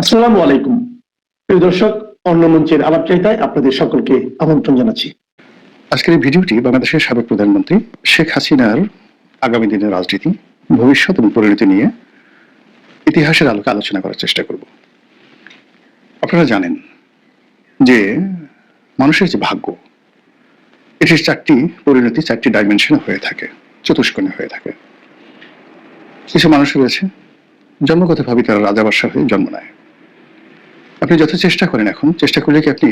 আসসালামু আলাইকুম। প্রিয় দর্শক, অন্য মঞ্চের আলাপ চাহিদায় আপনাদের সকলকে আমন্ত্রণ জানাচ্ছি। আজকের এই ভিডিওটি বাংলাদেশের সাবেক প্রধানমন্ত্রী শেখ হাসিনার আগামী দিনের রাজনীতি, ভবিষ্যৎ এবং পরিণতি নিয়ে ইতিহাসের আলোকে আলোচনা করার চেষ্টা করব। আপনারা জানেন যে মানুষের যে ভাগ্য, এটির চারটি পরিণতি, চারটি ডাইমেনশনে হয়ে থাকে, চতুষ্কোণে হয়ে থাকে। কিছু মানুষ রয়েছে জন্মগতভাবে তারা রাজাবাসা হয়ে জন্ম নেয়। আপনি যত চেষ্টা করেন এখন। চেষ্টা করলে কি আপনি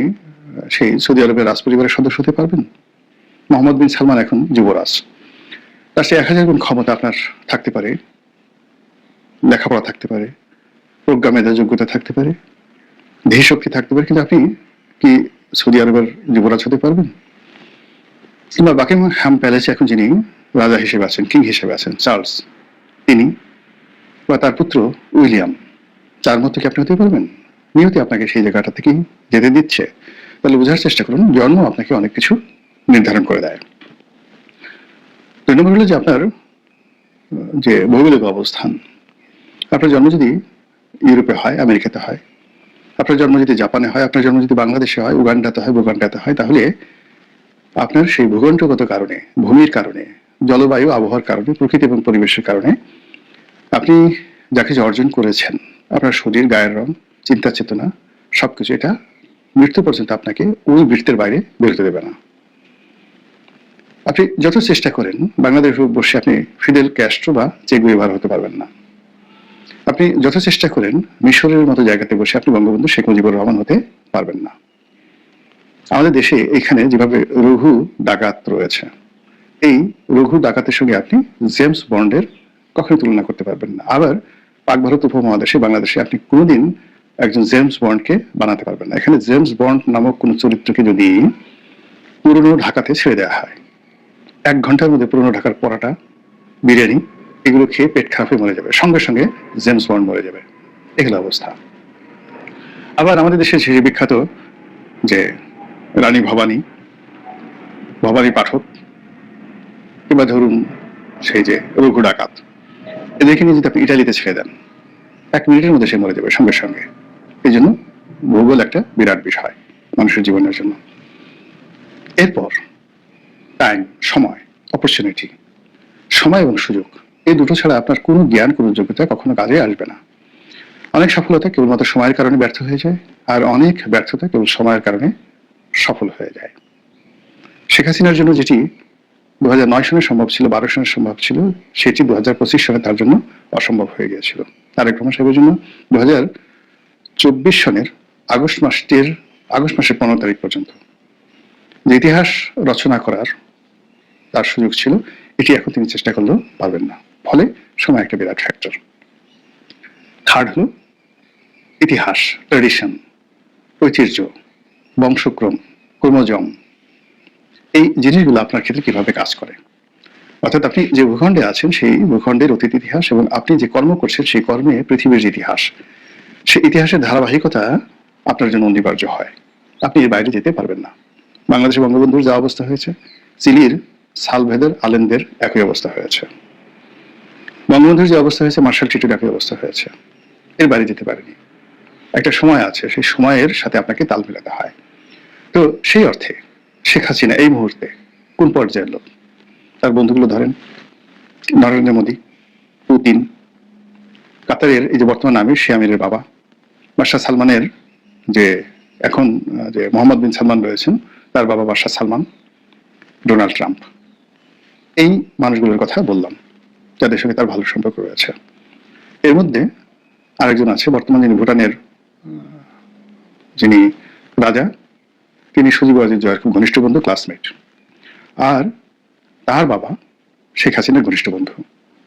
সেই সৌদি আরবের রাজ পরিবারের সদস্য হতে পারবেন? মোহাম্মদ বিন সালমান এখন যুবরাজ। তার সে এক হাজার গুণ ক্ষমতা আপনার থাকতে পারে, লেখাপড়া থাকতে পারে, প্রজ্ঞা, মেধা, যোগ্যতা থাকতে পারে দেহ শক্তি থাকতে পারে, কিন্তু আপনি কি সৌদি আরবের যুবরাজ হতে পারবেন? কিংবা বাকি হ্যাম প্যালেসে এখন যিনি রাজা হিসেবে আছেন, কিং হিসেবে আছেন, চার্লস, তিনি বা তার পুত্র উইলিয়াম চার মতো কি আপনি হতে পারবেন? নিয়তি আপনাকে সেই জায়গাটা থেকে যেতে দিচ্ছে। তাহলে বোঝার চেষ্টা করুন, জন্ম আপনাকে অনেক কিছু নির্ধারণ করে দেয়। দুই নম্বর হলো যে আপনার, যে ভৌগোলিক অবস্থান। আপনার জন্ম যদি ইউরোপে হয়, আমেরিকাতে হয়, আপনার জন্ম যদি জাপানে হয়, আপনার জন্ম যদি বাংলাদেশে হয়, উগান্ডাতে হয় বুগান্ডাতে হয়, তাহলে আপনার সেই ভূগণ্ডগত কারণে, ভূমির কারণে, জলবায়ু, আবহাওয়ার কারণে, প্রকৃতি এবং পরিবেশের কারণে আপনি যা কিছু অর্জন করেছেন, আপনার শরীর, গায়ের রং চিন্তা চেতনা, সবকিছু এটা মৃত্যু পর্যন্ত আপনাকে ওই বৃত্তের বাইরে বেরোতে দেবে না। আপনি যত চেষ্টা করেন বাংলাদেশ বসে আপনি ফিদেল ক্যাস্ট্রো বা চেক ব্যবহার হতে পারবেন না। আপনি যত চেষ্টা করেন, মিশরের মতো জায়গাতে বসে আপনি বঙ্গবন্ধু শেখ মুজিবুর রহমান হতে পারবেন না। আমাদের দেশে এখানে যেভাবে রঘু ডাকাত রয়েছে, এই রঘু ডাকাতের সঙ্গে আপনি জেমস বন্ডের কখনো তুলনা করতে পারবেন না। আবার পাক ভারত উপমহাদেশে, বাংলাদেশে আপনি কোনোদিন একজন জেমস বন্ডকে বানাতে পারবেন না। এখানে জেমস বন্ড নামক কোন চরিত্রকে যদি পুরনো ঢাকাতে ছেড়ে দেওয়া হয়, এক ঘণ্টার মধ্যে পুরনো ঢাকার পরাটা, বিরিয়ানি, এগুলো খেয়ে পেট খারাপ হয়ে মরে যাবে। সঙ্গে সঙ্গে জেমস বন্ড মরে যাবে। এগুলো অবস্থা। আবার আমাদের দেশে সেই বিখ্যাত যে রানী ভবানী ভবানী পাঠক, কিংবা ধরুন সেই যে রঘু ডাকাত, এদেরকে নিয়ে যদি আপনি ইটালিতে ছেড়ে দেন, এক মিনিটের মধ্যে সে মরে যাবে সঙ্গে সঙ্গে। এই জন্য ভূগোল একটা বিরাট বিষয় মানুষের জীবনের জন্য। এরপর টাইম সময় অপরচুনিটি সময় এবং সুযোগ, এই দুটো ছাড়া আপনার কোনো জ্ঞান, কোনো যোগ্যতা কখনো কাজে আসবে না। অনেক সফলতা কেবলমাত্র সময়ের কারণে ব্যর্থ হয়ে যায়, আর অনেক ব্যর্থতা কেবল সময়ের কারণে সফল হয়ে যায়। শেখ হাসিনার জন্য যেটি দু হাজার নয় সনে সম্ভব ছিল, বারো সনে সম্ভব ছিল, সেটি দু হাজার পঁচিশ সনে তার জন্য অসম্ভব হয়ে গিয়েছিল। তারেক রহমান সাহেবের জন্য দু হাজার চব্বিশ সনের আগস্ট মাসটির, আগস্ট মাসের পনেরো তারিখ পর্যন্ত। যে ইতিহাস রচনা করার তার সুযোগ ছিল, এটি এখন তিনি চেষ্টা করলেও পারবেন না। ফলে সময় একটা বিরাট ফ্যাক্টর থার্ড হলো ইতিহাস ট্রেডিশন ঐতিহ্য, বংশক্রম, ক্রমজম। এই জিনিসগুলো আপনার ক্ষেত্রে কীভাবে কাজ করে? অর্থাৎ আপনি যে ভূখণ্ডে আছেন, সেই ভূখণ্ডের অতীত ইতিহাস এবং আপনি যে কর্ম করছেন, সেই কর্মে পৃথিবীর ইতিহাস সেই ইতিহাসের ধারাবাহিকতা আপনার জন্য অনিবার্য হয়। আপনি এর বাইরে যেতে পারবেন না। বাংলাদেশে বঙ্গবন্ধুর যা অবস্থা হয়েছে চিলির সালভেদের, আলেনদের একই অবস্থা হয়েছে। বঙ্গবন্ধুর যে অবস্থা হয়েছে, মার্শাল টিটুর একই অবস্থা হয়েছে। এর বাইরে যেতে পারেনি। একটা সময় আছে, সেই সময়ের সাথে আপনাকে তাল মেলাতে হয়। তো সেই অর্থে শেখ হাসিনা এই মুহূর্তে কোন পর্যায়ের লোক? তার বন্ধুগুলো ধরেন, নরেন্দ্র মোদী, পুতিন কাতারের এই যে বর্তমান আমির সে আমিরের বাবা। বাদশাহ সালমানের যে এখন যে মোহাম্মদ বিন সালমান রয়েছেন, তার বাবা বাদশাহ সালমান, ডোনাল্ড ট্রাম্প। এই মানুষগুলোর কথা বললাম, যাদের সঙ্গে তার ভালো সম্পর্ক রয়েছে। এর মধ্যে আরেকজন আছে, বর্তমান যিনি ভুটানের যিনি রাজা, তিনি সুজিব আজিজ জয়ের খুব ঘনিষ্ঠ বন্ধু, ক্লাসমেট। আর তার বাবা শেখ হাসিনার ঘনিষ্ঠ বন্ধু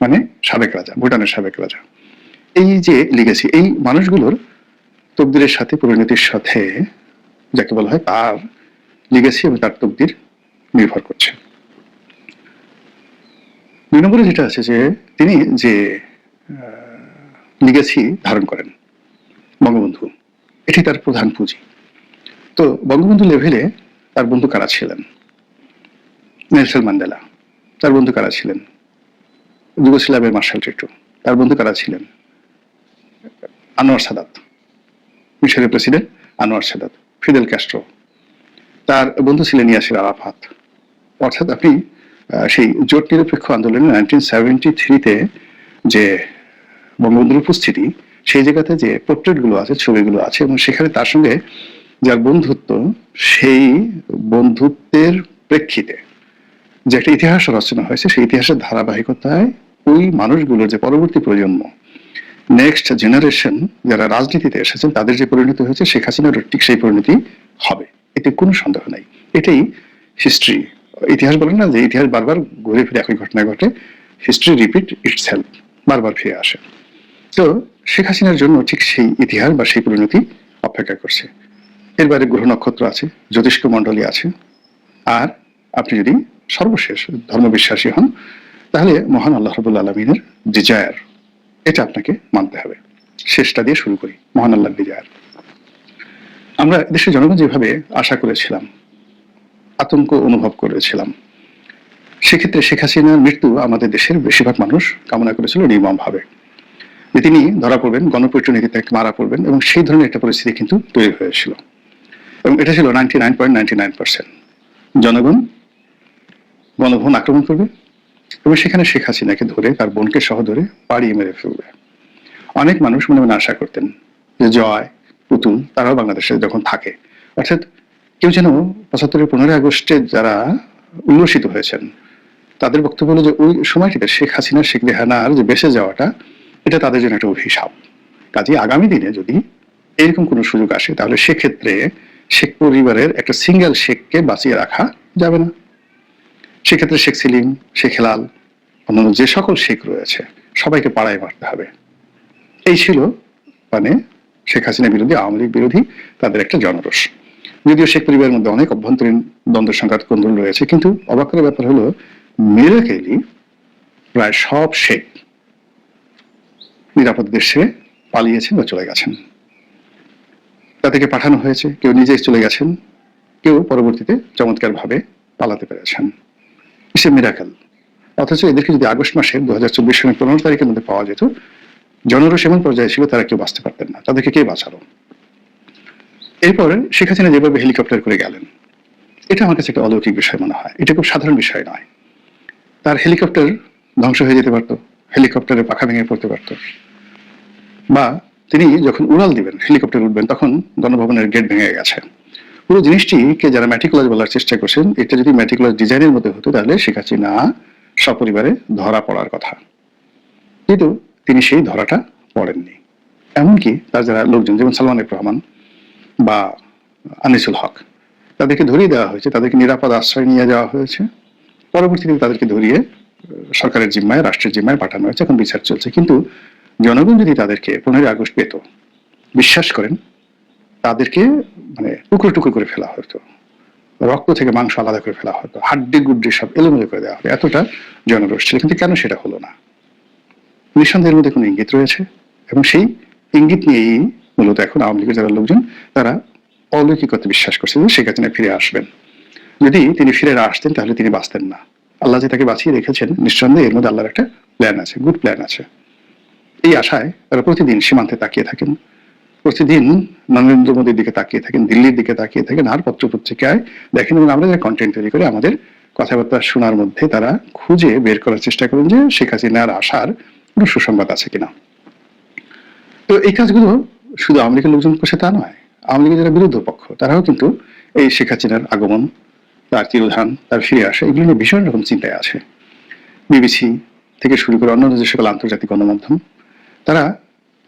মানে সাবেক রাজা, ভুটানের সাবেক রাজা। এই যে লিগেছি এই মানুষগুলোর তকদিরের সাথে, পরিণতির সাথে, যাকে বলা হয় তার লিগেছি এবং তার তকদির নির্ভর করছে। দুই নম্বরে যেটা আছে যে, তিনি যে লিগেছি ধারণ করেন, বঙ্গবন্ধু, এটি তার প্রধান পুঁজি। তো বঙ্গবন্ধু লেভেলে তার বন্ধু কারা ছিলেন? নেলসন ম্যান্ডেলা, তার বন্ধু কারা ছিলেন? যুগোস্লাভের মার্শাল টিটু তার বন্ধু কারা ছিলেন? আনোয়ার সাদাত, মিশরের president Anwar Sadat, Fidel Castro. তার বন্ধু ছিলেন ইয়াসির আরাফাত। অর্থাৎ আপনি সেই জোট নিরপেক্ষ আন্দোলনে নাইনটিন সেভেন্টি থ্রিতে যে বঙ্গবন্ধুর উপস্থিতি, সেই জায়গাতে যে পোর্ট্রেটগুলো আছে, ছবিগুলো আছে, এবং সেখানে তার সঙ্গে যার বন্ধুত্ব, সেই বন্ধুত্বের প্রেক্ষিতে যে একটা ইতিহাস রচনা হয়েছে, সেই ইতিহাসের ধারাবাহিকতায় ওই মানুষগুলোর যে পরবর্তী প্রজন্ম নেক্সট জেনারেশন যারা রাজনীতিতে এসেছেন, তাদের যে পরিণতি হয়েছে, শেখ হাসিনার ঠিক সেই পরিণতি হবে। এতে কোনো সন্দেহ নাই। এটাই হিস্ট্রি ইতিহাস বলেন না যে ইতিহাস বারবার ঘুরে ফিরে একই ঘটনা ঘটে। হিস্ট্রি রিপিট ইটস হেল্প বারবার ফিরে আসে। তো শেখ হাসিনার জন্য ঠিক সেই ইতিহাস বা সেই পরিণতি অপেক্ষা করছে। এর বাইরে গ্রহ নক্ষত্র আছে, জ্যোতিষ্ক মণ্ডলী আছে। আর আপনি যদি সর্বশেষ ধর্মবিশ্বাসী হন, তাহলে মহান আল্লাহ রবুল্লা আলমিনের ডিজায়ার এটা আপনাকে মানতে হবে। শেষটা দিয়ে শুরু করি, মহান আল্লাহর ডিজায়ার আমরা দেশের জনগণ যেভাবে আশা করেছিলাম, আতঙ্ক অনুভব করেছিলাম, সেক্ষেত্রে শেখ হাসিনার মৃত্যু আমাদের দেশের বেশিরভাগ মানুষ কামনা করেছিল নির্মম ভাবে যে তিনি ধরা পড়বেন গণপ্রচনীতে তাকে মারা পড়বেন এবং সেই ধরনের একটা পরিস্থিতি কিন্তু তৈরি হয়েছিল। এবং এটা ছিল ninety nine point ninety nine percent জনগণ গণভবন আক্রমণ করবে এবং সেখানে শেখ হাসিনাকে ধরে তার বোনকে সহ ধরে পাড়িয়ে মেরে ফেলবে। অনেক মানুষ মনে মনে আশা করতেন যে জয়, পুতুল তারাও বাংলাদেশে যখন থাকে। অর্থাৎ কেউ যেন পঁচাত্তরের পনেরোই আগস্টে যারা উল্লসিত হয়েছেন, তাদের বক্তব্য হলো যে ওই সময়টিতে শেখ হাসিনা, শেখ রেহানার যে বেঁচে যাওয়াটা, এটা তাদের জন্য একটা অভিশাপ। কাজে আগামী দিনে যদি এরকম কোনো সুযোগ আসে, তাহলে সেক্ষেত্রে শেখ পরিবারের একটা সিঙ্গেল শেখকে বাঁচিয়ে রাখা যাবে না। সেক্ষেত্রে শেখ সেলিম, শেখ হেলাল, অন্যান্য যে সকল শেখ রয়েছে, সবাইকে পাড়ায় মারতে হবে। এই ছিল মানে শেখ হাসিনা বিরোধী আওয়ামী লীগ বিরোধী তাদের একটা জনরোষ। যদিও শেখ পরিবারের মধ্যে অনেক অভ্যন্তরীণ দ্বন্দ্ব সংঘাত কোন্দল রয়েছে, কিন্তু অবাক করার ব্যাপার হলো মেরাকেলি প্রায় সব শেখ নিরাপদ দেশে পালিয়েছেন বা চলে গেছেন। তাদেরকে পাঠানো হয়েছে, কেউ নিজেই চলে গেছেন, কেউ পরবর্তীতে চমৎকার ভাবে পালাতে পেরেছেন। সে মিরাকেল অথচ এদেরকে যদি আগস্ট মাসে দু হাজার চব্বিশ সালের পনেরো তারিখের মধ্যে পাওয়া যেত জনরস এমন পর্যায়ে ছিল তারা কেউ বাঁচতে পারতেন না। তাদেরকে কে বাঁচালো? এরপরে শেখ হাসিনা যেভাবে হেলিকপ্টার করে গেলেন, এটা আমার কাছে একটা অলৌকিক বিষয় মনে হয়। এটা খুব সাধারণ বিষয় নয়। তার হেলিকপ্টার ধ্বংস হয়ে যেতে পারতো হেলিকপ্টারের পাখা ভেঙে পড়তে পারতো। বা তিনি যখন উড়াল দিবেন হেলিকপ্টার উঠবেন, তখন গণভবনের গেট ভেঙে গেছে। পুরো জিনিসটিকে যারা ম্যাটিকুলাস বলার চেষ্টা করছেন, এটা যদি ম্যাটিকুলাস ডিজাইনের মধ্যে হতো, তাহলে শেখ হাসিনা সপরিবারে ধরা পড়ার কথা। কিন্তু তিনি সেই ধরাটা পড়েননি। এমনকি তার যারা লোকজন, যেমন সালমান রহমান বা আনিসুল হক, তাদেরকে ধরিয়ে দেওয়া হয়েছে, তাদেরকে নিরাপদ আশ্রয় নিয়ে যাওয়া হয়েছে। পরবর্তীতে তাদেরকে ধরিয়ে সরকারের জিম্মায়, রাষ্ট্রের জিম্মায় পাঠানো হয়েছে, এখন বিচার চলছে। কিন্তু জনগণ যদি তাদেরকে পনেরোই আগস্ট পেত, বিশ্বাস করেন, তাদেরকে মানে টুকরো টুকরো করে ফেলা হতো। রক্ত থেকে মাংস আলাদা করে ফেলা হতো। হাড্ডি, গুড্ডি সব এলোমেলো করে দেওয়া হতো। এতটা জনরোষ ছিল। কিন্তু কেন সেটা হলো না? নিঃসন্দেহের মধ্যে কোনো ইঙ্গিত রয়েছে এবং সেই ইঙ্গিত নিয়েই মূলত এখন আওয়ামী লীগের যারা লোকজন, তারা অলৌকিকতা বিশ্বাস করছে যে শেখ হাসিনা ফিরে আসবেন। যদি তিনি ফিরে আসতেন, তাহলে তিনি বাঁচতেন না। আল্লাহ যে তাকে বাঁচিয়ে রেখেছেন, নিঃসন্দেহে এর মধ্যে আল্লাহর একটা প্ল্যান আছে গুড প্ল্যান আছে। এই আশায় তারা প্রতিদিন সীমান্তে তাকিয়ে থাকেন। প্রতিদিন নরেন্দ্র মোদীর দিকে তাকিয়ে থাকেন, দিল্লির দিকে তাকিয়ে থাকেন, আর পত্র পত্রিকায় দেখেন এবং আমরা যারা কন্টেন্ট তৈরি করে, আমাদের কথাবার্তা শোনার মধ্যে তারা খুঁজে বের করার চেষ্টা করেন যে শেখ হাসিনার আসার কোনো সুসংবাদ আছে কিনা। তো এই কাজগুলো শুধু লীগের লোকজন করছে তা নয়, আওয়ামী যারা বিরোধী পক্ষ, তারাও কিন্তু এই শেখ হাসিনার আগমন, তার তিরোধান তার ফিরে আসা, এগুলো নিয়ে ভীষণ রকম চিন্তায় আছে। বিবিসি থেকে শুরু করে অন্যান্য যে সকল আন্তর্জাতিক গণমাধ্যম, তারা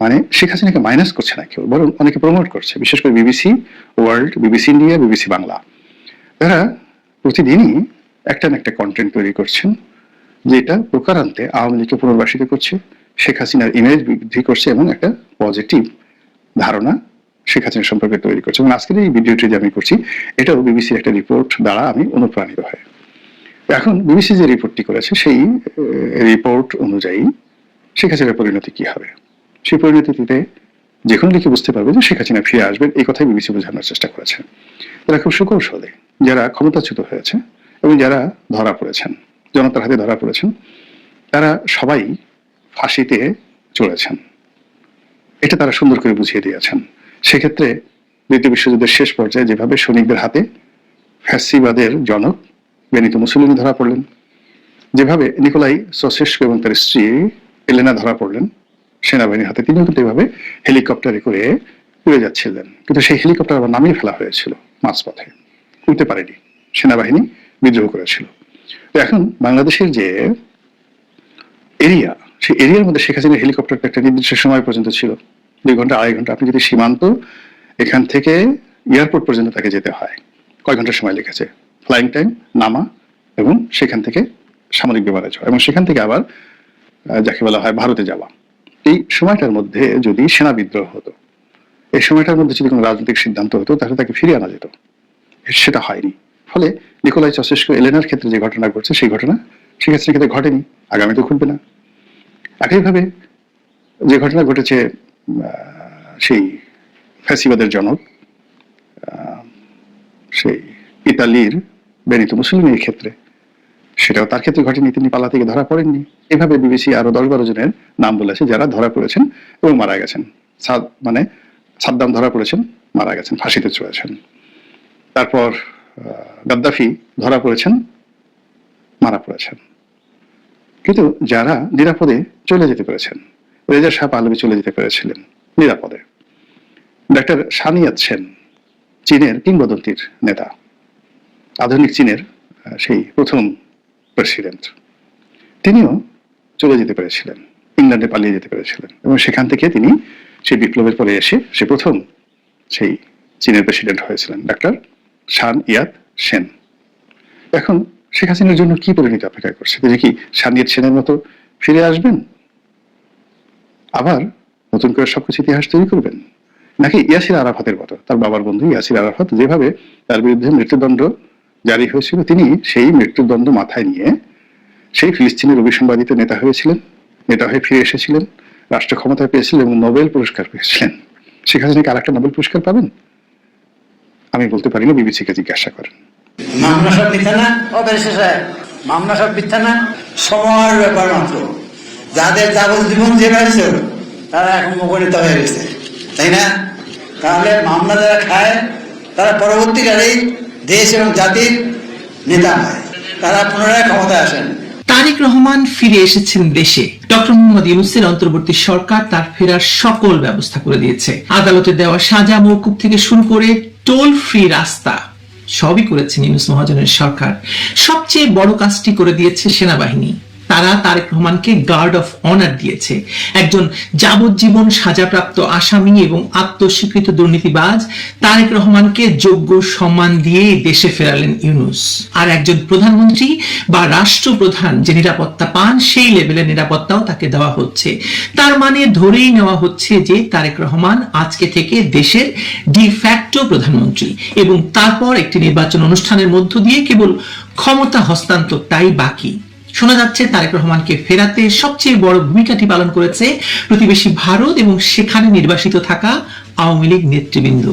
মানে শেখ হাসিনাকে মাইনাস করছে না কেউ, বরং অনেকে প্রমোট করছে। বিশেষ করে BBC world BBC India BBC Bangla তারা প্রতিদিনই একটা না একটা কন্টেন্ট তৈরি করছেন, যেটা প্রকারান্তে আওয়ামী লীগকে পুনর্বাসিত করছে, শেখ হাসিনার ইমেজ বৃদ্ধি করছে এবং একটা পজিটিভ ধারণা শেখ হাসিনা সম্পর্কে তৈরি করছে। এবং আজকের এই ভিডিওটি যে আমি করছি, এটাও বিবিসির একটা রিপোর্ট দ্বারা আমি অনুপ্রাণিত হয়। এখন বিবিসি যে রিপোর্টটি করেছে, সেই রিপোর্ট অনুযায়ী শেখ হাসিনার পরিণতি কি হবে? সেই পরিণতিতে যে কোনো দিকে বুঝতে পারবে যে শেখ হাসিনা ফিরে আসবেন, এই কথাই বিবিসি বোঝানোর চেষ্টা করেছে। তারা খুব সুকৌশলে যারা ক্ষমতাচ্যুত হয়েছে এবং যারা ধরা পড়েছেন, জনতার হাতে ধরা পড়েছেন, তারা সবাই ফাঁসিতে চলেছেন এটা তারা সুন্দর করে বুঝিয়ে দিয়েছেন। সেক্ষেত্রে দ্বিতীয় বিশ্বযুদ্ধের শেষ পর্যায়ে যেভাবে সৈনিকদের হাতে ফ্যাসিবাদের জনক বেনিতো মুসলিনি ধরা পড়লেন, যেভাবে নিকোলাই সসেস্কো এবং তার স্ত্রী এলেনা ধরা পড়লেন সেনাবাহিনীর হাতে তিনিও কিন্তু এভাবে হেলিকপ্টারে করে উড়ে যাচ্ছিলেন। কিন্তু সেই হেলিকপ্টার আবার নামিয়ে ফেলা হয়েছিল মাঝপথে। উঠতে পারেনি। সেনাবাহিনী বিদ্রোহ করেছিল। এখন বাংলাদেশের যে এরিয়া, সেই এরিয়ার মধ্যে শেখ হাসিনার হেলিকপ্টারটা একটা নির্দিষ্ট সময় পর্যন্ত ছিল। দুই ঘণ্টা, আড়াই ঘণ্টা, আপনি যদি সীমান্ত এখান থেকে এয়ারপোর্ট পর্যন্ত তাকে যেতে হয়, কয় ঘণ্টা সময় লেগেছে? ফ্লাইং টাইম, নামা এবং সেখান থেকে সামরিক বিমানে যাওয়া এবং সেখান থেকে আবার যাকে বলা হয় ভারতে যাওয়া। এই সময়টার মধ্যে যদি সেনা বিদ্রোহ হতো, এই সময়টার মধ্যে যদি কোনো রাজনৈতিক সিদ্ধান্ত হতো, তাহলে তাকে ফিরিয়ে আনা যেত। সেটা হয়নি। ফলে নিকোলাই চসেস্কো এলেনার ক্ষেত্রে যে ঘটনা ঘটছে, সেই ঘটনা শেখ হাসিনার ক্ষেত্রে ঘটেনি আগামীতে ঘটবে না। একইভাবে যে ঘটনা ঘটেছে সেই ফ্যাসিবাদের জনক সেই ইতালির বেনিত মুসলিমের ক্ষেত্রে সেটাও তার ক্ষেত্রে ঘটেনি। তিনি পালা থেকে ধরা পড়েননি। এভাবে বিবিসি আরও দশ বারো জনের নাম বলেছে, যারা ধরা পড়েছেন এবং মারা গেছেন। মানে সাদ্দাম ধরা পড়েছেন, মারা গেছেন, ফাঁসিতে চলেছেন তারপর গাদ্দাফি ধরা পড়েছেন, মারা পড়েছেন। কিন্তু যারা নিরাপদে চলে যেতে পেরেছেন, রেজা শাহ পাহলবি চলে যেতে পেরেছিলেন, নিরাপদে। ডাক্তার সানিয়াত সেন, চীনের কিংবদন্তির নেতা। আধুনিক চীনের সেই প্রথম প্রেসিডেন্ট। তিনিও চলে যেতে পেরেছিলেন, ইংল্যান্ডে পালিয়ে যেতে পেরেছিলেন এবং সেখান থেকে তিনি সেই বিপ্লবের পরে এসে সে প্রথম সেই চীনের প্রেসিডেন্ট হয়েছিলেন, ডাক্তার শান ইয়াত সেন। এখন শেখ হাসিনার জন্য কি পরিণতি অপেক্ষা করছে? তিনি কি শান ইয়াত সেনের মতো ফিরে আসবেন? আবার নতুন করে সবকিছু ইতিহাস তৈরি করবেন? নাকি ইয়াসির আরাফাতের মতো? তার বাবার বন্ধু ইয়াসির আরাফাত যেভাবে তার বিরুদ্ধে মৃত্যুদণ্ড জারি হয়েছিল তিনি সেই মৃত্যুদণ্ড মাথায় নিয়ে সেই ফিলিস্তিনের অভিসংবাদিত নেতা হয়েছিলেন নেতা হয়ে ফিরে এসেছিলেন রাষ্ট্র ক্ষমতা পেয়েছিলেন এবং নোবেল পুরস্কার পেয়েছিলেন। শেখ হাসিনা কি আরেকটা নোবেল পুরস্কার পাবেন? আমি বলতে পারি না বিবিসিকে জিজ্ঞাসা করেন। মামলা সব মিথ্যা না? ও মামলা সব মিথ্যা না? সময়ের ব্যাপার মাত্র। যাদের যাবজ্জীবন যে হয়েছে তারা এখন মুখরিত হয়ে গেছে। তাই না? তাহলে মামলা যারা খায় তারা পরবর্তীকালেই দেশ এবং জাতির নেতা হয়। তারা পুনরায় ক্ষমতায় আসেন। তারেক রহমান ফিরে এসেছেন দেশে। ডক্টর মোহাম্মদ ইউনুসের অন্তর্বর্তী সরকার তার ফেরার সকল ব্যবস্থা করে দিয়েছে। আদালতে দেওয়া সাজা মৌকুব থেকে শুরু করে টোল ফ্রি রাস্তা সবই করেছেন ইউনুস মহাজনের সরকার। সবচেয়ে বড় কাজটি করে দিয়েছে সেনাবাহিনী। তারা তারেক রহমানকে গার্ড অফ অনার দিয়েছে। একজন যাবজ্জীবন সাজাপ্রাপ্ত আসামি এবং আত্মস্বীকৃত দুর্নীতিবাজ তারেক রহমানকে যোগ্য সম্মান দিয়ে দেশে ফেরালেন ইউনুস। আর একজন প্রধানমন্ত্রী বা রাষ্ট্রপ্রধান যে নিরাপত্তা পান, সেই লেভেলের নিরাপত্তাও তাকে দেওয়া হচ্ছে। তার মানে ধরেই নেওয়া হচ্ছে যে তারেক রহমান আজকে থেকে দেশের ডিফ্যাক্টো প্রধানমন্ত্রী এবং তারপর একটি নির্বাচন অনুষ্ঠানের মধ্য দিয়ে কেবল ক্ষমতা হস্তান্তরটাই বাকি। শোনা যাচ্ছে, তারেক রহমানকে ফেরাতে সবচেয়ে বড় ভূমিকাটি পালন করেছে প্রতিবেশী ভারত এবং সেখানে নির্বাসিত থাকা আওয়ামী লীগ নেতৃবৃন্দ।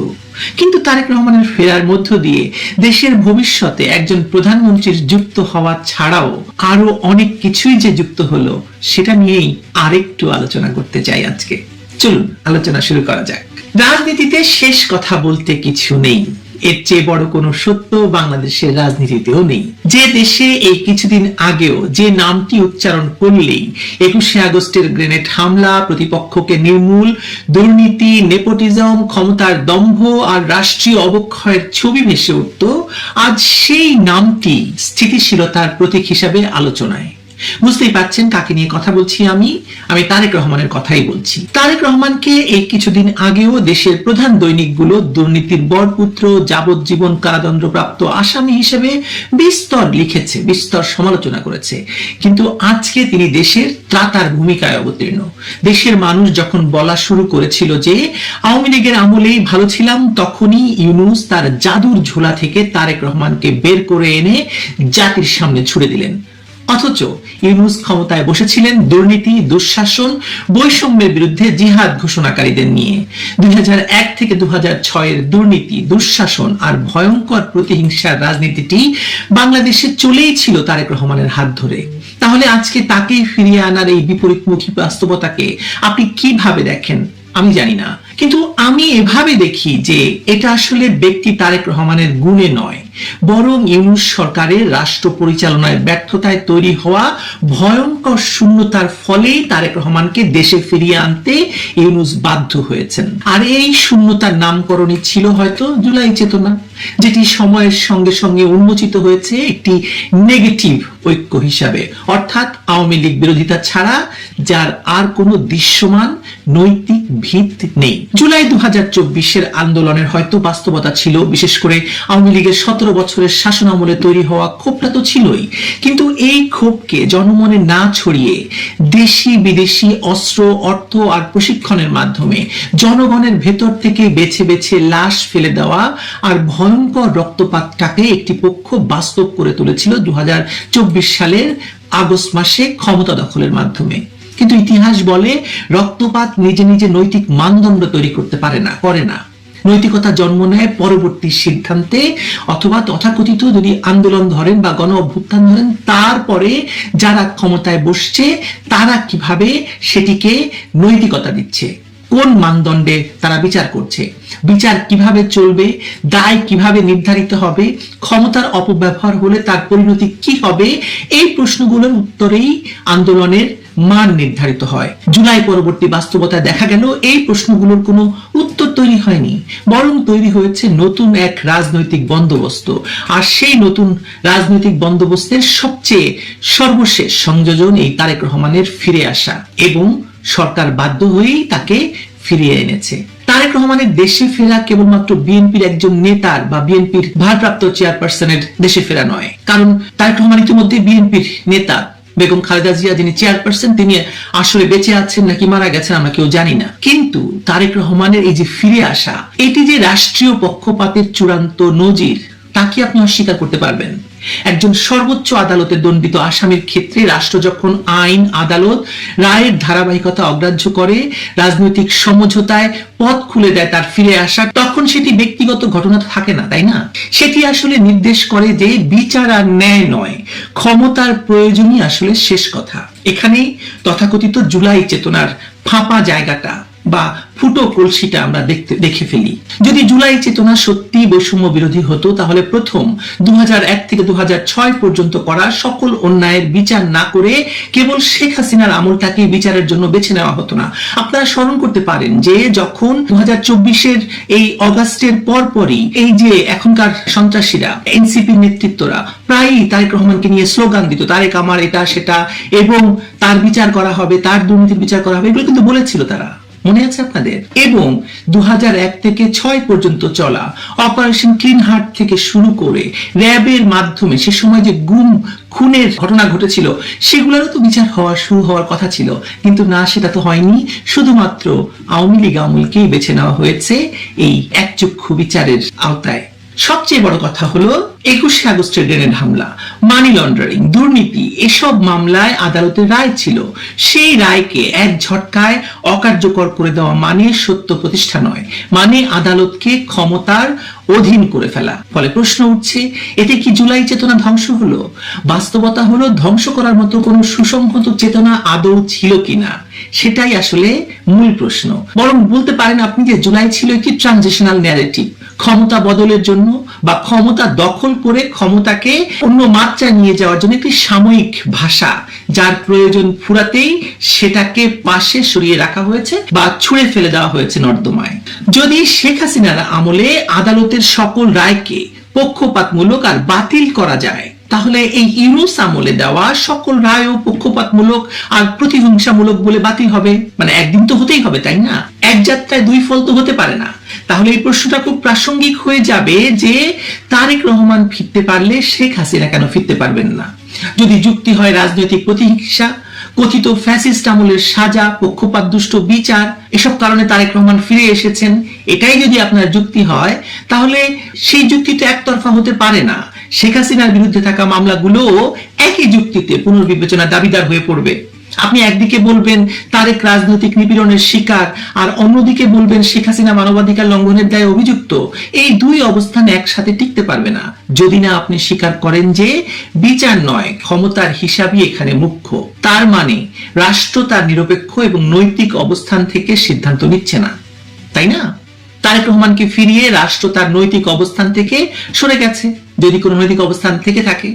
কিন্তু তারেক রহমানের ফেরার মধ্য দিয়ে দেশের ভবিষ্যতে একজন প্রধানমন্ত্রীর যুক্ত হওয়া ছাড়াও আরও অনেক কিছুই যে যুক্ত হলো, সেটা নিয়েই আরেকটু আলোচনা করতে চাই আজকে। চলুন, আলোচনা শুরু করা যাক। রাজনীতিতে শেষ কথা বলতে কিছু নেই। এর চেয়ে বড় কোনো সত্য বাংলাদেশের রাজনীতিতেও নেই। যে দেশে এই কিছুদিন আগেও যে নামটি উচ্চারণ করলেই একুশে আগস্টের গ্রেনেড হামলা, প্রতিপক্ষকে নির্মূল, দুর্নীতি, নেপোটিজম, ক্ষমতার দম্ভ আর রাষ্ট্রীয় অবক্ষয়ের ছবি ভেসে উঠত, আজ সেই নামটি স্থিতিশীলতার প্রতীক হিসাবে আলোচনায়। বুঝতেই পাচ্ছেন কাকে নিয়ে কথা বলছি আমি? আমি তারেক রহমানের কথাই বলছি। তারেক রহমানকে এই কিছুদিন আগেও দেশের প্রধান দৈনিকগুলো দুর্নীতির বরপুত্র, যাবজ্জীবন কারাদণ্ডপ্রাপ্ত আসামি হিসেবে বিস্তর লিখেছে, বিস্তর সমালোচনা করেছে। কিন্তু আজকে তিনি দেশের ত্রাতার ভূমিকায় অবতীর্ণ। দেশের মানুষ যখন বলা শুরু করেছিল যে, আওয়ামী লীগের আমলেই ভালো ছিলাম, তখনই ইউনুস তার জাদুর ঝোলা থেকে তারেক রহমানকে বের করে এনে জাতির সামনে ছুড়ে দিলেন। অথচ ইউনুস ক্ষমতায় বসেছিলেন দুর্নীতি, দুঃশাসন, বৈষম্যের বিরুদ্ধে জিহাদ ঘোষণাকারীদের নিয়ে। দুই হাজার এক থেকে দু এর দুর্নীতি, দুঃশাসন আর ভয়ঙ্কর প্রতিহিংসার রাজনীতিটি বাংলাদেশে চলেই ছিল তারেক রহমানের হাত ধরে। তাহলে আজকে তাকেই ফিরিয়ে আনার এই বিপরীতমুখী বাস্তবতাকে আপনি কীভাবে দেখেন? আমি জানি না। কিন্তু আমি এভাবে দেখি যে এটা আসলে ব্যক্তি তারেক রহমানের গুণে নয়। বরং ইউনুস সরকারের রাষ্ট্র পরিচালনায় ব্যর্থতায় তৈরি হওয়া ভয়ঙ্কর শূন্যতার ফলেই তারেক রহমানকে দেশে ফিরিয়ে আনতে ইউনুস বাধ্য হয়েছেন। আর এই শূন্যতার নামকরণই ছিল হয়তো জুলাই চেতনা, যেটি সময়ের সঙ্গে সঙ্গে উন্মোচিত হয়েছে একটি নেগেটিভ ঐক্য হিসাবে। অর্থাৎ আওয়ামী লীগ বিরোধিতা ছাড়া, যার আর কোনো দৃশ্যমান নৈতিক ভিত নেই। জুলাই দু হাজার চব্বিশের আন্দোলনের হয়তো বাস্তবতা ছিল, বিশেষ করে আওয়ামী লীগের সতেরো বছরের শাসন আমলে তৈরি হওয়া ক্ষোভটা তো ছিলই। কিন্তু এই ক্ষোভকে জনমনে না ছড়িয়ে দেশি বিদেশি অস্ত্র, অর্থ আর প্রশিক্ষণের মাধ্যমে জনগণের ভেতর থেকে বেছে বেছে লাশ ফেলে দেওয়া আর ভয়ঙ্কর রক্তপাতটাকে একটি পক্ষ বাস্তব করে তুলেছিল দু হাজার চব্বিশ সালের আগস্ট মাসে ক্ষমতা দখলের মাধ্যমে। কিন্তু ইতিহাস বলে রক্তপাত নিজে নিজে নৈতিক মানদণ্ড তৈরি করতে পারে না, করে না। নৈতিকতা জন্ম নেয় পরবর্তী সিদ্ধান্তে অথবা তথাকথিত যদি আন্দোলন ধরেন বা গণ অভ্যুত্থান ধরেন, তারপরে যারা ক্ষমতায় বসছে, তারা কীভাবে সেটিকে নৈতিকতা দিচ্ছে? কোন মানদণ্ডে তারা বিচার করছে? বিচার কীভাবে চলবে? দায় কীভাবে নির্ধারিত হবে? ক্ষমতার অপব্যবহার হলে তার পরিণতি কি হবে? এই প্রশ্নগুলোর উত্তরেই আন্দোলনের মান নির্ধারিত হয়। জুলাই পরবর্তী বাস্তবতায় দেখা গেল এই প্রশ্নগুলোর কোনো উত্তর তৈরি হয়নি, বরং তৈরি হয়েছে নতুন এক রাজনৈতিক বন্দোবস্ত। আর সেই নতুন রাজনৈতিক বন্দোবস্তের সবচেয়ে সর্বশেষ সংযোজন এই তারেক রহমানের ফিরে আসা এবং সরকার বাধ্য হয়েই তাকে ফিরিয়ে এনেছে। তারেক রহমানের দেশে ফেরা কেবলমাত্র বিএনপির একজন নেতার বা বিএনপির ভারপ্রাপ্ত চেয়ারপারসনের দেশে ফেরা নয়, কারণ তারেক রহমান ইতিমধ্যে বিএনপির নেতা। বেগম খালেদা জিয়া যিনি চেয়ারপারসন তিনি আসলে বেঁচে আছেন নাকি মারা গেছেন আমরা কেউ জানি না। কিন্তু তারেক রহমানের এই যে ফিরে আসা, এটি যে রাষ্ট্রীয় পক্ষপাতের চূড়ান্ত নজির, তা কি আপনি অস্বীকার করতে পারবেন? একজন সর্বোচ্চ আদালতে দণ্ডিত আসামির ক্ষেত্রে রাষ্ট্র যখন আইন, আদালত, রায়ের ধারাবাহিকতা অগ্রাহ্য করে, রাজনৈতিক সমঝোতায় পথ খুলে দেয় তার ফিরে আসা, তখন সেটি ব্যক্তিগত ঘটনা থাকে না, তাই না? সেটি আসলে নির্দেশ করে যে বিচার আর ন্যায় নয়, ক্ষমতার প্রয়োজনই আসলে শেষ কথা। এখানেই তথাকথিত জুলাই চেতনার ফাঁপা জায়গাটা বা ফুটো কলসিটা আমরা দেখতে, দেখে ফেলি। যদি জুলাই চেতনা সত্যি বৈষম্য বিরোধী হতো, তাহলে প্রথম দু হাজার এক থেকে দু হাজার ছয় পর্যন্ত করা সকল অন্যায়ের বিচার না করে কেবল শেখ হাসিনার আমলটাকে বিচারের জন্য বেছে নেওয়া হতো না। আপনারা স্মরণ করতে পারেন যে যখন দু হাজার এই অগাস্টের পরপরই এই যে এখনকার সন্ত্রাসীরা এনসিপি নেতৃত্বরা, প্রায়ই তারেক রহমানকে নিয়ে স্লোগান দিত, তারেক আমার এটা, সেটা, এবং তার বিচার করা হবে, তার দুর্নীতির বিচার করা হবে, এগুলো কিন্তু বলেছিল তারা। মনে আছে আপনাদের? এবং দুহাজার এক থেকে ছয় পর্যন্ত চলা অপারেশন ক্লিন হার্ট থেকে শুরু করে র্যাবের মাধ্যমে সে সময় যে গুম, খুনের ঘটনা ঘটেছিল, সেগুলোরও তো বিচার হওয়া, শুরু হওয়ার কথা ছিল। কিন্তু না, সেটা তো হয়নি। শুধুমাত্র আওয়ামী লীগ আমলকেই বেছে নেওয়া হয়েছে এই একচক্ষু বিচারের আওতায়। সবচেয়ে বড় কথা হলো একুশে আগস্টের গ্রেনেড হামলা মানি লন্ডারিং দুর্নীতি, এসব মামলায় আদালতের রায় ছিল। সেই রায়কে এক ঝটকায় অকার্যকর করে দেওয়া মানে সত্য প্রতিষ্ঠা নয় মানে আদালতকে ক্ষমতার অধীন করে ফেলা। ফলে প্রশ্ন উঠছে, এতে কি জুলাই চেতনা ধ্বংস হলো? বাস্তবতা হলো ধ্বংস করার মতো কোনো সুসংহত চেতনা আদৌ ছিল কিনা? সেটাই আসলে মূল প্রশ্ন। বরং বলতে পারেন আপনি যে জুলাই ছিল একটি ট্রানজিশনাল ন্যারেটিভ ক্ষমতা বদলের জন্য বা ক্ষমতা দখল করে ক্ষমতাকে অন্য মাত্রায় নিয়ে যাওয়ার জন্য একটি সাময়িক ভাষা, যার প্রয়োজন ফুরাতেই সেটাকে পাশে সরিয়ে রাখা হয়েছে বা ছুঁড়ে ফেলে দেওয়া হয়েছে নর্দমায়। যদি শেখ হাসিনার আমলে আদালতের সকল রায়কে পক্ষপাতমূলক আর বাতিল করা যায় তাহলে এই ইউনুস আমলে দেওয়া সকল রায়ও পক্ষপাতমূলক আর প্রতিহিংসামূলক বলে বাতিল হবে। মানে একদিন তো হতেই হবে, তাই না? এক যাত্রায় দুই ফল তো হতে পারে না। তাহলে এই প্রশ্নটা খুব প্রাসঙ্গিক হয়ে যাবে যে তারেক রহমান ফিরতে পারলে শেখ হাসিনা কেন ফিরতে পারবেন না? যদি যুক্তি হয় রাজনৈতিক প্রতিহিংসা, কথিত ফ্যাসিস্ট আমলের সাজা, পক্ষপাত, দুষ্ট বিচার, এসব কারণে তারেক রহমান ফিরে এসেছেন, এটাই যদি আপনার যুক্তি হয়, তাহলে সেই যুক্তি তো একতরফা হতে পারে না। শেখ হাসিনার বিরুদ্ধে থাকা মামলাগুলো একই যুক্তিতে পুনর্বিবেচনা দাবিদার হয়ে পড়বে। আপনি একদিকে বলবেন তারেক রাজনৈতিক নিপীড়নের শিকার, আর অন্যদিকে বলবেন শেখ হাসিনা মানবাধিকার লঙ্ঘনের দায়ে অভিযুক্ত। এই দুই অবস্থান একসাথে টিকতে পারবে না। যদি না আপনি স্বীকার করেন যে বিচার নয়, ক্ষমতার হিসাবই এখানে মুখ্য। তার মানে রাষ্ট্র তার নিরপেক্ষ এবং নৈতিক অবস্থান থেকে সিদ্ধান্ত নিচ্ছে না। তাই না? তারেক রহমানকে ফিরিয়ে রাষ্ট্র তার নৈতিক অবস্থান থেকে সরে গেছে, যদি কোনো নৈতিক অবস্থান থেকে থাকে,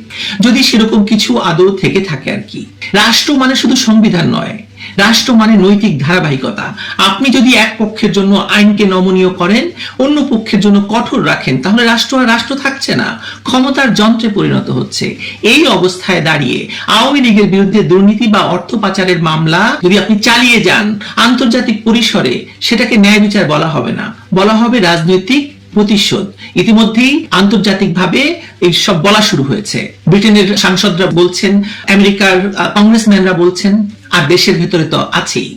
যদি সেরকম কিছু আদৌ থেকে থাকে আর কি। রাষ্ট্র মানে শুধু সংবিধান নয় রাষ্ট্র মানে নৈতিক ধারাবাহিকতা। আপনি যদি এক পক্ষের জন্য আইনকে নমনীয় করেন, অন্য পক্ষের জন্য কঠোর রাখেন, তাহলে রাষ্ট্র আর রাষ্ট্র থাকছে না। ক্ষমতার যন্ত্রে পরিণত হচ্ছে। এই অবস্থায় দাঁড়িয়ে আওয়ামী লীগের বিরুদ্ধে দুর্নীতি বা অর্থ পাচারের মামলা যদি আপনি চালিয়ে যান, আন্তর্জাতিক পরিসরে সেটাকে ন্যায় বিচার বলা হবে না। বলা হবে রাজনৈতিক প্রতিশোধ। ইতিমধ্যেই আন্তর্জাতিকভাবে এই সব বলা শুরু হয়েছে। ব্রিটেনের সাংসদরা বলছেন, আমেরিকার কংগ্রেসম্যানরা বলছেন, আর দেশের ভেতরে তো আছেই।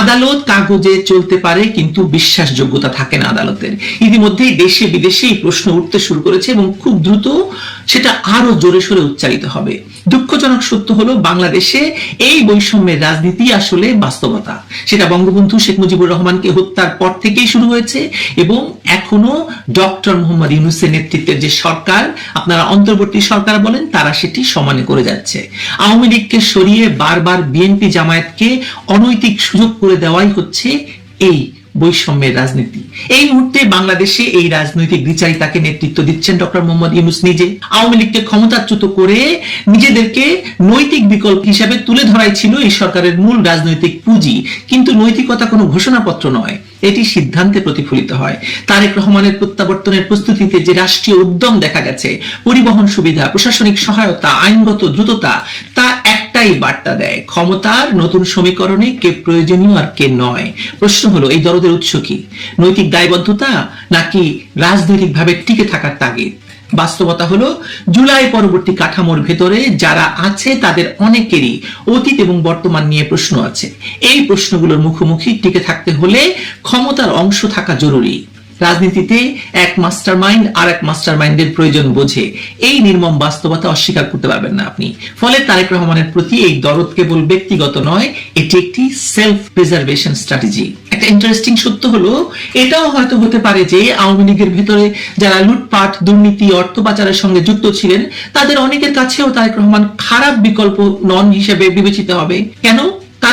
আদালত কাগজে চলতে পারে, কিন্তু বিশ্বাসযোগ্যতা থাকে না আদালতের। ইতিমধ্যেই দেশে বিদেশে এই প্রশ্ন উঠতে শুরু করেছে এবং খুব দ্রুত সেটা আরও জোরে সোরে উচ্চারিত হবে। দুঃখজনক সত্য হলো, বাংলাদেশে এই বৈষম্যের রাজনীতি আসলে বাস্তবতা। সেটা বঙ্গবন্ধু শেখ মুজিবুর রহমানকে হত্যার পর থেকেই শুরু হয়েছে এবং এখনও ডক্টর মোহাম্মদ ইউনুসের নেতৃত্বের যে সরকার, আপনারা অন্তর্বর্তী সরকার বলেন, তারা সেটি সমানে করে যাচ্ছে। আওয়ামী লীগকে সরিয়ে বারবার বিএনপি জামায়াতকে অনৈতিক সুযোগ করে দেওয়াই হচ্ছে এই বৈষম্যের রাজনীতি। এই মুহূর্তে বাংলাদেশে এই রাজনৈতিক বিচারিতাকে নেতৃত্ব দিচ্ছেন ডক্টর মোহাম্মদ ইউনুস নিজে। আওয়ামী লীগকে ক্ষমতাচ্যুত করে নিজেদেরকে নৈতিক বিকল্প হিসাবে তুলে ধরাই ছিল এই সরকারের মূল রাজনৈতিক পুঁজি। কিন্তু নৈতিকতা কোনো ঘোষণাপত্র নয়, এটি সিদ্ধান্তে প্রতিফলিত হয়। তারেক রহমানের প্রত্যাবর্তনের প্রস্তুতিতে যে রাষ্ট্রীয় উদ্যম দেখা গেছে, পরিবহন সুবিধা, প্রশাসনিক সহায়তা, আইনগত দ্রুততা, তা একটাই বার্তা দেয় ক্ষমতার নতুন সমীকরণে কে প্রয়োজনীয় আর কে নয়। প্রশ্ন হলো, এই দরদের উৎস কি? নৈতিক দায়বদ্ধতা নাকি রাজনৈতিকভাবে টিকে থাকার তাগিদ? বাস্তবতা হলো, জুলাই পরবর্তী কাঠামোর ভেতরে যারা আছে তাদের অনেকেরই অতীত এবং বর্তমান নিয়ে প্রশ্ন আছে। এই প্রশ্নগুলোর মুখোমুখি টিকে থাকতে হলে ক্ষমতার অংশ থাকা জরুরি। রাজনীতিতে এক মাস্টার মাইন্ড আর এক মাস্টার মাইন্ডের প্রয়োজন বোঝে। এই নির্মম বাস্তবতা অস্বীকার করতে পারবেন না আপনি। ফলে তারেক রহমানের প্রতি এই দরদ কেবল ব্যক্তিগত নয়, এটি একটি সেলফ প্রিজার্ভেশন স্ট্র্যাটেজি একটা ইন্টারেস্টিং সত্য হলো, এটাও হয়তো হতে পারে যে আওয়ামী লীগের ভেতরে যারা লুটপাট, দুর্নীতি, অর্থ পাচারের সঙ্গে যুক্ত ছিলেন, তাদের অনেকের কাছেও তারেক রহমান খারাপ বিকল্প নন হিসেবে বিবেচিত হবে। কেন?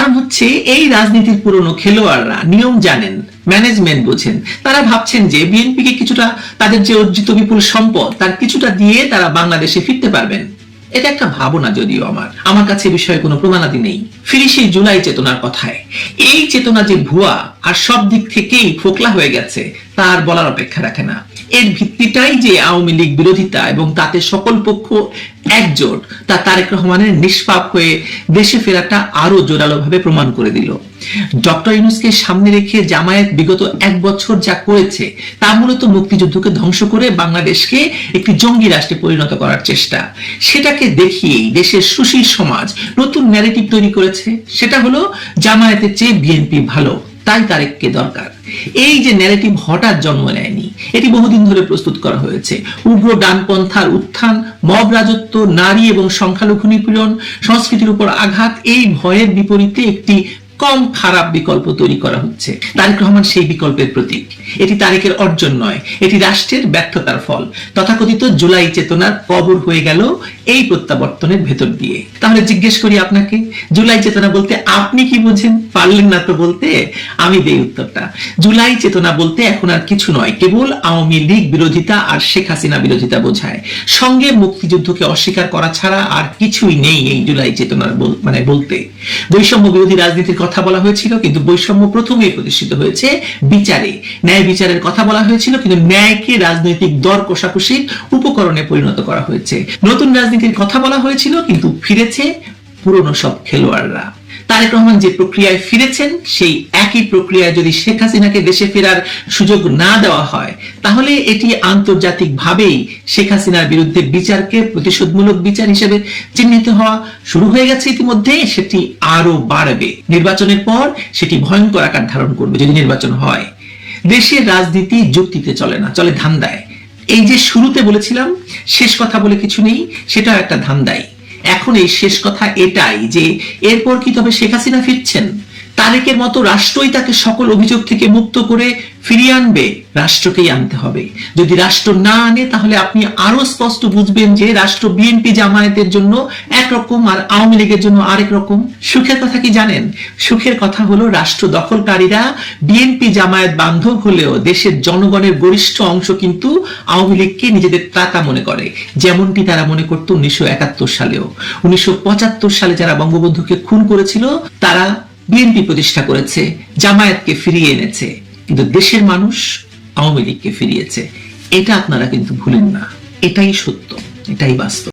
কারণ হচ্ছে এই রাজনীতির পুরনো খেলোয়াড়রা নিয়ম জানেন ম্যানেজমেন্ট বোঝেন। তারা ভাবছেন যে বিএনপিকে কিছুটা তাদের যে অর্জিত বিপুল সম্পদ, তার কিছুটা দিয়ে তারা বাংলাদেশে ফিরতে পারবেন। এটা একটা ভাবনা যদিও আমার। আমার কাছে বিষয়ে কোনো প্রমাণাদি নেই। ফিরি সেই জুলাই চেতনার কথায়। এই চেতনা যে ভুয়া আর সব দিক থেকেই ফোকলা হয়ে গেছে, তার বলার অপেক্ষা রাখে না। এর ভিত্তিটাই যে আওয়ামী লীগ বিরোধিতা এবং তাতে সকল পক্ষ একজোট, তা তারেক রহমানের নিষ্পাপ হয়ে দেশে ফেরাটা আরও জোরালোভাবে প্রমাণ করে দিল। ডক্টর ইউনুসকে সামনে রেখে জামায়াত বিগত এক বছর যা করেছে, তা মূলত মুক্তিযুদ্ধকে ধ্বংস করে বাংলাদেশকে একটি জঙ্গি রাষ্ট্রে পরিণত করার চেষ্টা। সেটাকে দেখিয়েই দেশের সুশীল সমাজ নতুন ন্যারেটিভ তৈরি করেছে। সেটা হলো, জামায়াতের চেয়ে বিএনপি ভালো। তাই তারেককে দরকার। এই যে ন্যারেটিভ হঠাৎ জন্ম নেয়নি, এটি বহুদিন ধরে প্রস্তুত করা হয়েছে। উগ্র ডানপন্থার উত্থান, মব রাজত্ব, নারী এবং সংখ্যালঘু নিপীড়ন, সংস্কৃতির উপর আঘাত, এই ভয়ের বিপরীতে একটি কম খারাপ বিকল্প তৈরি করা হচ্ছে। তারেক রহমান সেই বিকল্পের প্রতীক। এটি তারেকের অর্জন নয়, এটি রাষ্ট্রের ব্যর্থতার ফল। তথাকথিত জুলাই চেতনার কবর হয়ে গেল এই প্রত্যাবর্তনের ভেতর দিয়ে। তাহলে জিজ্ঞেস করি আপনাকে, জুলাই চেতনা বলতে আপনি কি বুঝেন? পারলেন না তো বলতে? আমি দেই উত্তরটা। জুলাই চেতনা বলতে এখন আর কিছু নয়, কেবল আওয়ামী লীগ বিরোধিতা আর শেখ হাসিনা বিরোধিতা বোঝায়। সঙ্গে মুক্তিযুদ্ধকে অস্বীকার করা ছাড়া আর কিছুই নেই এই জুলাই চেতনার মানে বলতে। বৈষম্য বিরোধী রাজনীতির কথা বলা হয়েছিল, কিন্তু বৈষম্য প্রথমেই প্রতিষ্ঠিত হয়েছে বিচারে। ন্যায় বিচারের কথা বলা হয়েছিল, কিন্তু ন্যায়কে রাজনৈতিক দর কষাকষির উপকরণে পরিণত করা হয়েছে। নতুন রাজনীতির কথা বলা হয়েছিল, কিন্তু ফিরেছে পুরনো সব খেলোয়াড়রা। তারেক রহমান যে প্রক্রিয়ায় ফিরেছেন, সেই একই প্রক্রিয়ায় যদি শেখ হাসিনাকে দেশে ফেরার সুযোগ না দেওয়া হয়, তাহলে এটি আন্তর্জাতিক ভাবেই শেখ হাসিনার বিরুদ্ধে বিচারকে প্রতিশোধমূলক বিচার হিসেবে চিহ্নিত হওয়া শুরু হয়ে গেছে ইতিমধ্যে, সেটি আরও বাড়বে। নির্বাচনের পর সেটি ভয়ঙ্কর আকার ধারণ করবে যদি নির্বাচন হয়। দেশের রাজনীতি যুক্তিতে চলে না, চলে ধান্দায়। এই যে শুরুতে বলেছিলাম, শেষ কথা বলে কিছু নেই, সেটাও একটা ধান্দাই। এখন এই শেষ কথা এটাই যে, এরপর কি তবে শেখ হাসিনা ফিরছেন? তারেকের মতো রাষ্ট্রই তাকে সকল অভিযোগ থেকে মুক্ত করে ফিরিয়ে আনবে, রাষ্ট্রকেই আনতে হবে। যদি রাষ্ট্র না আনে, তাহলে আপনি আরও স্পষ্ট বুঝবেন যে রাষ্ট্র বিএনপি জামায়াতের জন্য একরকম আর আওয়ামী লীগের জন্য আরেক রকম। সুখের কথা কি জানেন? সুখের কথা হলো রাষ্ট্র দখলকারীরা বিএনপি জামায়াত বান্ধব হলেও দেশের জনগণের গরিষ্ঠ অংশ কিন্তু আওয়ামী লীগকে নিজেদের ত্রাতা মনে করে। যেমনটি তারা মনে করত উনিশশো একাত্তর সালেও। উনিশশো পঁচাত্তর সালে যারা বঙ্গবন্ধুকে খুন করেছিল, তারা বিএনপি প্রতিষ্ঠা করেছে, জামায়াতকে ফিরিয়ে এনেছে, কিন্তু দেশের মানুষ আওয়ামী লীগকে ফিরিয়েছে। এটা আপনারা কিন্তু ভুলেন না। এটাই সত্য, এটাই বাস্তব।